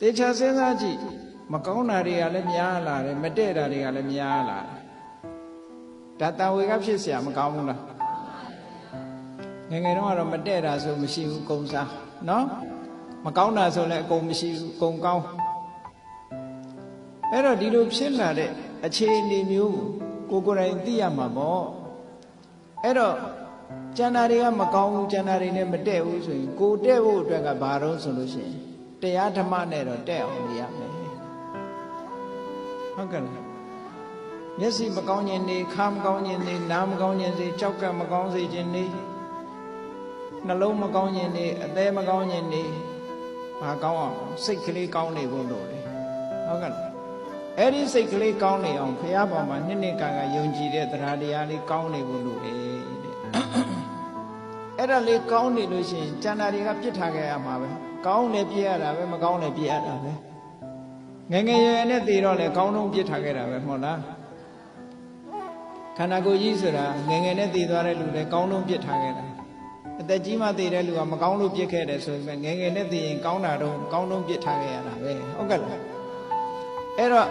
တေချာစဉ်းစားကြည့်မကောင်းတာတွေကလည်းများလာတယ်မတည့်တာတွေကလည်းများလာတယ်ဒါတန်ဝေကဖြစ်เสียမကောင်းဘူးလားငယ်ငယ်တော့ကတော့မတည့်တာဆိုမရှိဘူးကုံစားနော်မကောင်းတာဆိုလည်းအကုန်မရှိဘူးကုံကောင်းအဲ့တော့ဒီလိုဖြစ်လာတဲ့အခြေအနေမျိုးကိုကိုယ်တိုင်သိရမှာပေါ့အဲ့တော့ကျန်တာတွေကမကောင်းဘူးကျန်တာတွေနဲ့မတည့်ဘူးဆိုရင်ကိုတဲ့ဖို့အတွက်ကဘာတော့ဆိုလို့ရှိရင် တရားဓမ္မနဲ့တော့တဲ့အောင်နေရမယ်ဟုတ်ကဲ့လားမျက်စိမကောင်းခြင်းနေခါမကောင်းခြင်းနေနားမကောင်းခြင်းစေကြောက်ကမကောင်းစေခြင်းနေနှလုံးမကောင်းခြင်းနေအသေးမကောင်းခြင်းနေဘာကောင်းအောင်စိတ်ကလေးကောင်းနေဖို့လို့လေဟုတ်ကဲ့လားအဲ့ဒီစိတ်ကလေးကောင်းနေအောင်ဘုရားပေါ်မှာနှစ်နှစ်ကာကယုံကြည်တဲ့တရားတရားလေးကောင်းနေဖို့လို့လေတဲ့ အဲ့ဒါလေးကောင်းနေလို့ရှိရင်ကျန်တာတွေကပြစ်ထားခဲ့ရမှာပဲကောင်းလည်းပြစ်ရတာပဲမကောင်းလည်းပြစ်ရတာပဲငယ်ငယ်ရွယ်ရွယ်နဲ့တည်တော့လေကောင်းတော့ပြစ်ထားခဲ့တာပဲမဟုတ်လားခန္ဓာကိုယ်ကြီးဆိုတာငယ်ငယ်နဲ့တည်သွားတဲ့လူတွေကောင်းတော့ပြစ်ထားခဲ့တာအသက်ကြီးမှတည်တဲ့လူကမကောင်းလို့ပြစ်ခဲ့တယ်ဆိုရင်ငယ်ငယ်နဲ့တည်ရင်ကောင်းတာတော့ကောင်းတော့ပြစ်ထားခဲ့ရတာပဲဟုတ်ကဲ့လားအဲ့တော့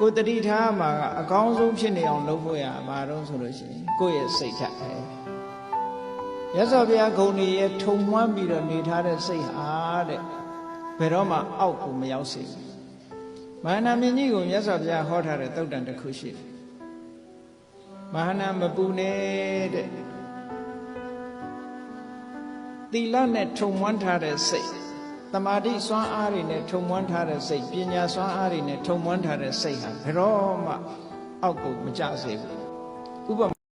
ကိုယ်တတိထားမှာကအကောင်းဆုံးဖြစ်နေအောင်လုပ်ဖို့ရမှာတော့ဆိုလို့ရှိရင်ကိုယ့်ရဲ့စိတ်ဓာတ်ပဲ ရသော်ဘုရားဂုဏ်ကြီးရဲ့ထုံမွမ်းပြီးတော့နေထားတဲ့စိတ်ဟာတဲ့ဘယ်တော့မှအောက်ကိုမရောက်စေဘူးမဟာနာမင်းကြီးကိုမြတ်စွာဘုရားဟောထားတဲ့သုတ်တန်တစ်ခုရှိတယ်မဟာနာမပူနဲ့တဲ့သီလနဲ့ထုံမွမ်းထားတဲ့စိတ်တမာတိစွမ်းအားတွေနဲ့ထုံမွမ်းထားတဲ့စိတ်ပညာစွမ်းအားတွေနဲ့ထုံမွမ်းထားတဲ့စိတ်ဟာဘယ်တော့မှအောက်ကိုမကျစေဘူးဥပမာ